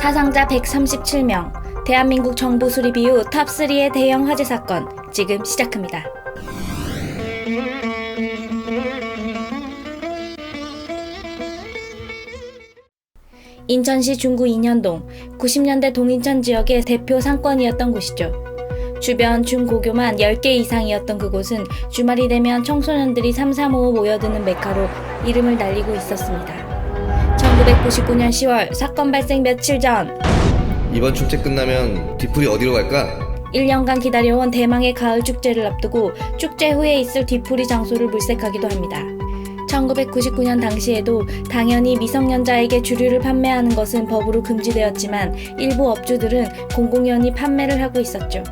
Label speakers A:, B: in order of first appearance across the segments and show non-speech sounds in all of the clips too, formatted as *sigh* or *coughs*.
A: 사상자 137명, 대한민국 정보 수립 이후 탑3의 대형 화재 사건, 지금 시작합니다. 인천시 중구 인현동, 90년대 동인천 지역의 대표 상권이었던 곳이죠. 주변 중고교만 10개 이상이었던 그곳은 주말이 되면 청소년들이 삼삼오오 모여드는 메카로 이름을 날리고 있었습니다. 1999년 10월 사건 발생 며칠 전
B: 이번 축제 끝나면 뒤풀이 어디로 갈까?
A: 1년간 기다려온 대망의 가을 축제를 앞두고 축제 후에 있을 뒤풀이 장소를 물색하기도 합니다. 1999년 당시에도 당연히 미성년자에게 주류를 판매하는 것은 법으로 금지되었지만 일부 업주들은 공공연히 판매를 하고 있었죠.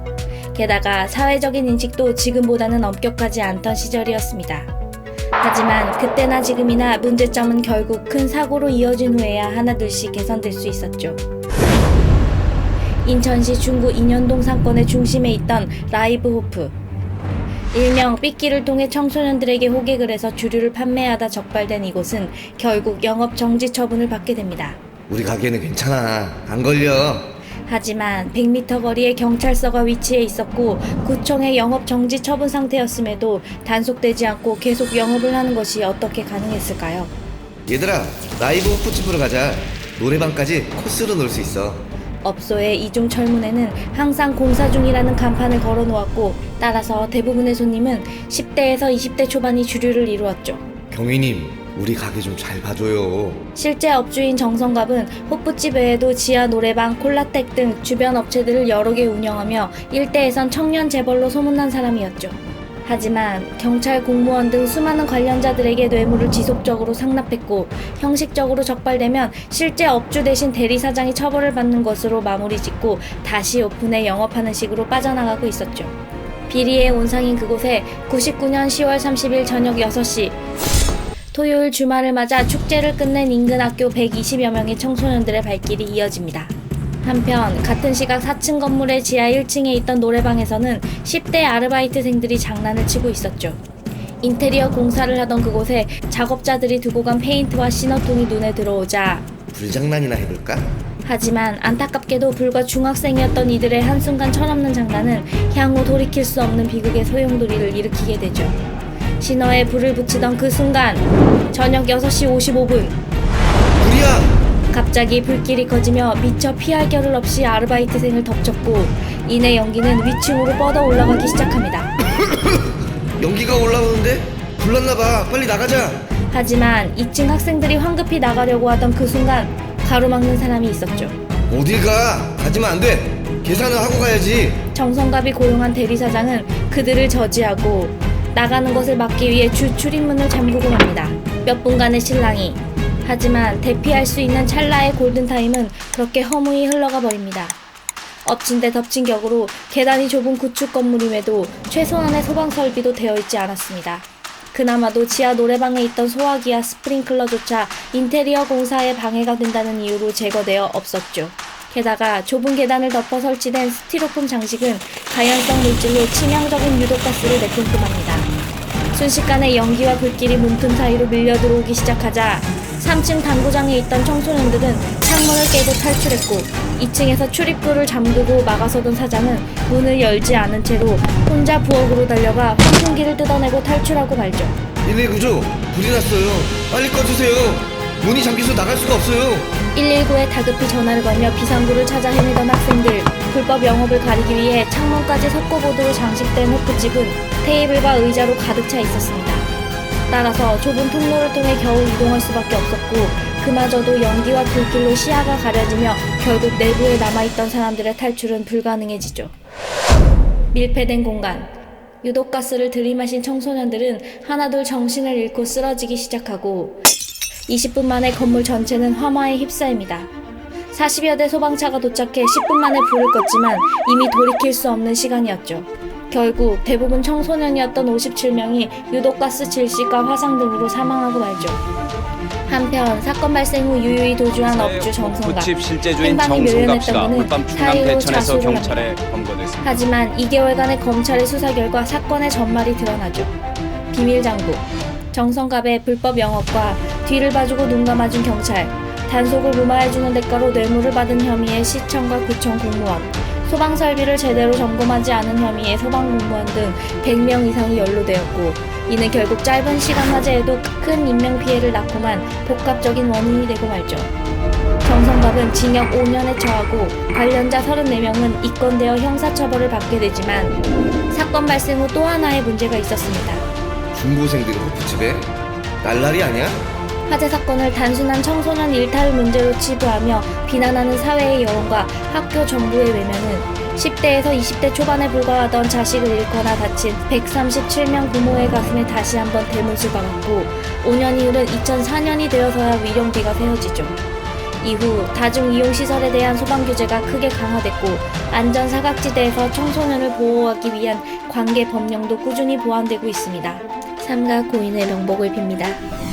A: 게다가 사회적인 인식도 지금보다는 엄격하지 않던 시절이었습니다. 하지만 그때나 지금이나 문제점은 결국 큰 사고로 이어진 후에야 하나둘씩 개선될 수 있었죠. 인천시 중구 인현동 상권의 중심에 있던 라이브 호프. 일명 삐끼를 통해 청소년들에게 호객을 해서 주류를 판매하다 적발된 이곳은 결국 영업 정지 처분을 받게 됩니다.
B: 우리 가게는 괜찮아. 안 걸려.
A: 하지만 100m 거리에 경찰서가 위치해 있었고 구청의 영업 정지 처분 상태였음에도 단속되지 않고 계속 영업을 하는 것이 어떻게 가능했을까요?
B: 얘들아, 라이브 호프집으로 가자. 노래방까지 코스로 놀 수 있어.
A: 업소의 이중 철문에는 항상 공사 중이라는 간판을 걸어 놓았고 따라서 대부분의 손님은 10대에서 20대 초반이 주류를 이루었죠.
B: 경위님, 우리 가게 좀 잘 봐줘요.
A: 실제 업주인 정성갑은 호프집 외에도 지하 노래방, 콜라텍 등 주변 업체들을 여러 개 운영하며 일대에선 청년 재벌로 소문난 사람이었죠. 하지만 경찰 공무원 등 수많은 관련자들에게 뇌물을 지속적으로 상납했고 형식적으로 적발되면 실제 업주 대신 대리사장이 처벌을 받는 것으로 마무리 짓고 다시 오픈해 영업하는 식으로 빠져나가고 있었죠. 비리의 온상인 그곳에 99년 10월 30일 저녁 6시 토요일 주말을 맞아 축제를 끝낸 인근 학교 120여 명의 청소년들의 발길이 이어집니다. 한편 같은 시각 4층 건물의 지하 1층에 있던 노래방에서는 10대 아르바이트생들이 장난을 치고 있었죠. 인테리어 공사를 하던 그곳에 작업자들이 두고 간 페인트와 신호통이 눈에 들어오자
B: 불장난이나 해볼까?
A: 하지만 안타깝게도 불과 중학생이었던 이들의 한순간 철없는 장난은 향후 돌이킬 수 없는 비극의 소용돌이를 일으키게 되죠. 신호에 불을 붙이던 그 순간 저녁 6시 55분
B: 불이야!
A: 갑자기 불길이 커지며 미처 피할 겨를 없이 아르바이트생을 덮쳤고 이내 연기는 위층으로 뻗어 올라가기 시작합니다. *coughs*
B: 연기가 올라오는데? 불났나봐. 빨리 나가자.
A: 하지만 2층 학생들이 황급히 나가려고 하던 그 순간 가로막는 사람이 있었죠.
B: 어딜 가? 가지면 안 돼. 계산을 하고 가야지.
A: 정성갑이 고용한 대리사장은 그들을 저지하고 나가는 것을 막기 위해 주 출입문을 잠그고 맙니다. 몇 분간의 실랑이. 하지만 대피할 수 있는 찰나의 골든타임은 그렇게 허무히 흘러가 버립니다. 엎친 데 덮친 격으로 계단이 좁은 구축 건물임에도 최소한의 소방 설비도 되어 있지 않았습니다. 그나마도 지하 노래방에 있던 소화기와 스프링클러조차 인테리어 공사에 방해가 된다는 이유로 제거되어 없었죠. 게다가 좁은 계단을 덮어 설치된 스티로폼 장식은 가연성 물질로 치명적인 유독가스를 내뿜고 맙니다. 순식간에 연기와 불길이 문틈 사이로 밀려 들어오기 시작하자 3층 당구장에 있던 청소년들은 창문을 깨고 탈출했고 2층에서 출입구를 잠그고 막아서던 사장은 문을 열지 않은 채로 혼자 부엌으로 달려가 환풍기를 뜯어내고 탈출하고 말죠.
B: 119조, 불이 났어요. 빨리 꺼주세요. 문이 잠겨서 나갈 수가 없어요.
A: 119에 다급히 전화를 걸며 비상구를 찾아 헤매던 학생들 불법 영업을 가리기 위해 창문까지 석고보드로 장식된 호프집은 테이블과 의자로 가득 차 있었습니다. 따라서 좁은 통로를 통해 겨우 이동할 수밖에 없었고 그마저도 연기와 불길로 시야가 가려지며 결국 내부에 남아있던 사람들의 탈출은 불가능해지죠. 밀폐된 공간 유독가스를 들이마신 청소년들은 하나둘 정신을 잃고 쓰러지기 시작하고 20분 만에 건물 전체는 화마에 휩싸입니다. 40여 대 소방차가 도착해 10분 만에 불을 껐지만 이미 돌이킬 수 없는 시간이었죠. 결국 대부분 청소년이었던 57명이 유독가스 질식과 화상 등으로 사망하고 말죠. 한편 사건 발생 후 유유히 도주한 업주
C: 실제주인
A: 행방이
C: 정성갑
A: 묘연했던 그는
C: 대천에서
A: 자수를
C: 검거됐습니다.
A: 하지만 2개월간의 검찰의 수사 결과 사건의 전말이 드러나죠. 비밀 장부, 정성갑의 불법 영업과 뒤를 봐주고 눈 감아준 경찰, 단속을 무마해주는 대가로 뇌물을 받은 혐의의 시청과 구청 공무원, 소방 설비를 제대로 점검하지 않은 혐의의 소방 공무원 등 100명 이상이 연루되었고 이는 결국 짧은 시간 화재에도 큰 인명 피해를 낳고만 복합적인 원인이 되고 말죠. 정성갑은 징역 5년에 처하고 관련자 34명은 입건되어 형사처벌을 받게 되지만 사건 발생 후 또 하나의 문제가 있었습니다.
B: 중고생들이 호프집에? 날라리 아니야?
A: 화재 사건을 단순한 청소년 일탈 문제로 치부하며 비난하는 사회의 여론과 학교 정부의 외면은 10대에서 20대 초반에 불과하던 자식을 잃거나 다친 137명 부모의 가슴에 다시 한번 대문수 박았고 5년이 흐른 2004년이 되어서야 위령비가 세워지죠. 이후 다중이용시설에 대한 소방 규제가 크게 강화됐고 안전 사각지대에서 청소년을 보호하기 위한 관계 법령도 꾸준히 보완되고 있습니다. 삼가 고인의 명복을 빕니다.